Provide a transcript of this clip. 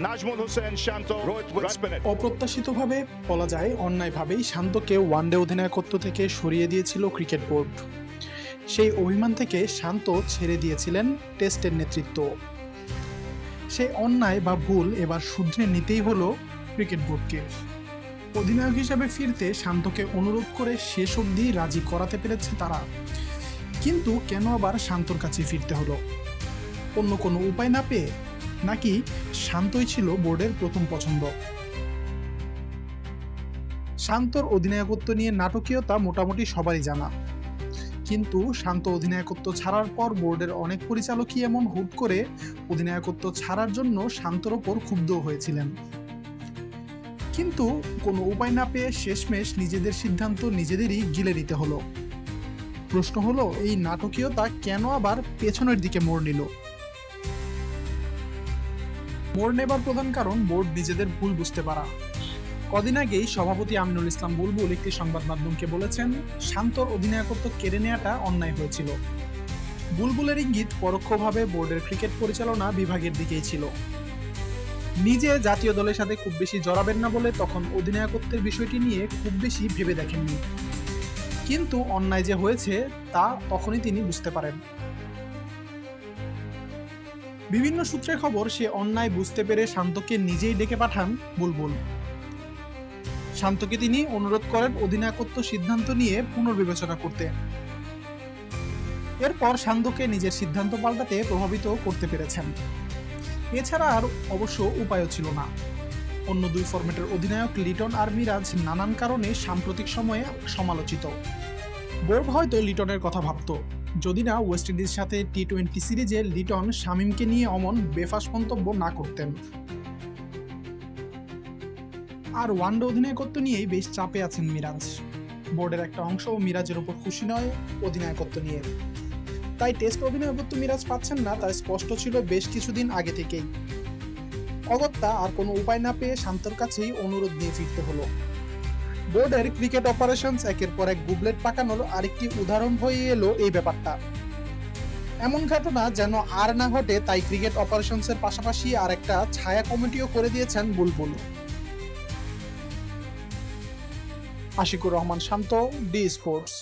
Will spin it. অপ্রত্যাশিতভাবে বলা যায় অন্যায়ভাবেই শান্তকে ওয়ানডে অধিনায়কত্ব থেকে সরিয়ে দিয়েছিল ক্রিকেট বোর্ড সেই অভিমান থেকে শান্ত ছেড়ে দিয়েছিলেন টেস্টের নেতৃত্ব। সেই অন্যায় বা ভুল এবার শুধরে নিতেই হলো ক্রিকেট বোর্ডকে অধিনায়ক হিসাবে ফিরতে শান্তকে অনুরোধ করে শেষ অবধি রাজি করাতে পেরেছে তারা। কিন্তু কেন আবার শান্তর কাছে ফিরতে হলো? অন্য কোনো উপায় না পেয়ে নাকি শান্তই ছিল বোর্ডের প্রথম পছন্দ? শান্তর অধিনায়কত্ব নিয়ে নাটকীয়তা মোটামুটি সবারই জানা। কিন্তু শান্ত অধিনায়কত্ব ছাড়ার পর বোর্ডের অনেক পরিচালকই এমন হুট করে অধিনায়কত্ব ছাড়ার জন্য শান্তর ওপর ক্ষুব্ধ হয়েছিলেন। কিন্তু কোনো উপায় না পেয়ে শেষমেশ নিজেদের সিদ্ধান্ত নিজেদেরই গিলে নিতে হলো। প্রশ্ন হলো, এই নাটকীয়তা কেন আবার পেছনের দিকে মোড় নিল? মোড় নেবার প্রধান কারণ বোর্ড নিজেদের ভুল বুঝতে পারা। কদিন আগেই সভাপতি আমিনুল ইসলাম বুলবুল একটি সংবাদ মাধ্যমকে বলেছেন শান্তর অধিনায়কত্ব কেড়ে নেওয়াটা অন্যায় হয়েছিল। বুলবুলের ইঙ্গিত পরোক্ষভাবে বোর্ডের ক্রিকেট পরিচালনা বিভাগের দিকেই ছিল। নিজে জাতীয় দলের সাথে খুব বেশি জড়াবেন না বলে তখন অধিনায়কত্বের বিষয়টি নিয়ে খুব বেশি ভেবে দেখেননি। কিন্তু অন্যায় যে হয়েছে, তা তখনই তিনি বুঝতে পারেন। বিভিন্ন সূত্রে খবর সে অন্যায় বুঝতে পেরে শান্তকে নিজেই ডেকে পাঠান বুলবুল। শান্তকে তিনি অনুরোধ করেন অধিনায়কত্ব সিদ্ধান্ত নিয়ে পুনর্বিবেচনা করতে। এরপর শান্তকে নিজের সিদ্ধান্ত পাল্টাতে প্রভাবিত করতে পেরেছেন। এছাড়া আর অবশ্য উপায়ও ছিল না। অন্য দুই ফরম্যাটের অধিনায়ক লিটন আর মিরাজ নানান কারণে সাম্প্রতিক সময়ে সমালোচিত। বোর্ড হয়তো লিটনের কথা ভাবতো। যদি না ওয়েস্ট ইন্ডিজের সাথে টি টোয়েন্টি সিরিজে লিটন শামিমকে নিয়ে অমন বেফাস মন্তব্য না করতেন। আর ওয়ানডে অধিনায়কত্ব নিয়েই বেশ চাপে আছেন মিরাজ। বোর্ডের একটা অংশ মিরাজের উপর খুশি নয় অধিনায়কত্ব নিয়ে। তাই টেস্ট অধিনায়কত্ব মিরাজ পাচ্ছেন না তা স্পষ্ট ছিল বেশ কিছুদিন আগে থেকেই। অগত্যা আর কোনো উপায় না পেয়ে শান্তর কাছেই অনুরোধ নিয়ে ফিরতে হলো। বোর্ডের ক্রিকেট অপারেশনস একের পর এক গুবলেট পাকানোর আরেকটি উদাহরণ হয়ে এলো এই ব্যাপারটা। এমন ঘটনা যেন আর না ঘটে, তাই ক্রিকেট অপারেশনসের পাশাপাশি আর একটা ছায়া কমিটিও করে দিয়েছেন বুলবুল। Ashikur Rahman Shanto, D sports.